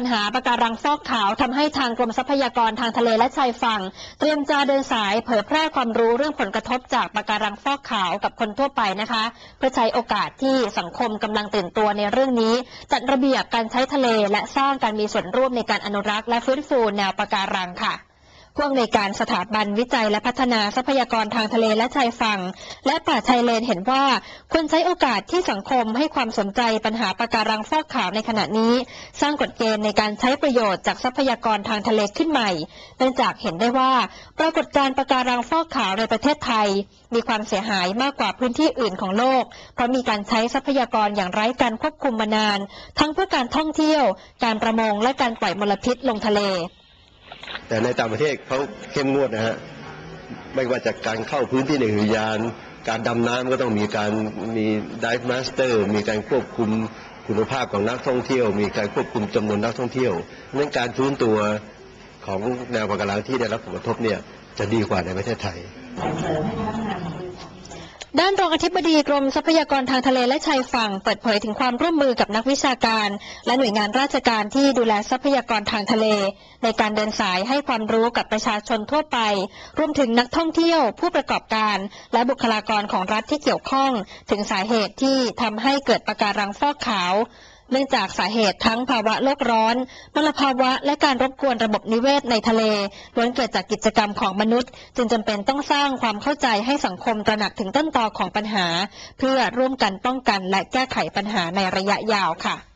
ปัญหาปะการังฟอกขาวทำให้ทางกรมทรัพยากรทางทะเลและชายฝั่ง เตรียมจะเดินสายเผยแพร่ความรู้เรื่องผลกระทบจากปะการังฟอกขาวกับคนทั่วไปนะคะ เพื่อใช้โอกาสที่สังคมกำลังตื่นตัวในเรื่องนี้ จัดระเบียบการใช้ทะเลและสร้างการมีส่วนร่วมในการอนุรักษ์และฟื้นฟูแนวปะการังค่ะ ผู้อำนวยการสถาบันวิจัยและพัฒนาทรัพยากรทางทะเลและชายฝั่ง และป่าชายเลนเห็นว่าควรใช้โอกาสที่สังคมให้ความสนใจปัญหาปะการังฟอกขาวในขณะนี้ สร้างกฎเกณฑ์ในการใช้ประโยชน์จากทรัพยากรทางทะเลขึ้นใหม่ เนื่องจากเห็นได้ว่าปรากฏการณ์ปะการังฟอกขาวในประเทศไทย มีความเสียหายมากกว่าพื้นที่อื่นของโลก เพราะมีการใช้ทรัพยากรอย่างไร้การควบคุมมานาน ทั้งเพื่อการท่องเที่ยว การประมงและการปล่อยมลพิษลงทะเล แต่ในต่างประเทศเขาเข้มงวดนะฮะไม่ว่าจากการเข้าพื้นที่ในอุทยาน การดำน้ำก็ต้องมีการมีดิฟมาสเตอร์มีการควบคุมคุณภาพของนักท่องเที่ยว มีการควบคุมจำนวนนักท่องเที่ยวเราะฉะนั้นการฟื้นตัวของแนวปะการังที่ได้รับผลกระทบเนี่ยจะดีกว่าในประเทศไทย ด้านรองอธิบดีกรมทรัพยากรทางทะเลและชายฝั่ง เปิดเผยถึงความร่วมมือกับนักวิชาการ และหน่วยงานราชการที่ดูแลทรัพยากรทางทะเล ในการเดินสายให้ความรู้กับประชาชนทั่วไป รวมถึงนักท่องเที่ยว ผู้ประกอบการ และบุคลากรของรัฐที่เกี่ยวข้อง ถึงสาเหตุที่ทำให้เกิดปะการังฟอกขาว เนื่องจากสาเหตุทั้งภาวะโลกร้อนมลภาวะ และการรบกวนระบบนิเวศในทะเลล้วนเกิดจากกิจกรรมของมนุษย์ จึงจำเป็นต้องสร้างความเข้าใจให้สังคมตระหนักถึงต้นตอของปัญหา เพื่อร่วมกันป้องกันและแก้ไขปัญหาในระยะยาวค่ะ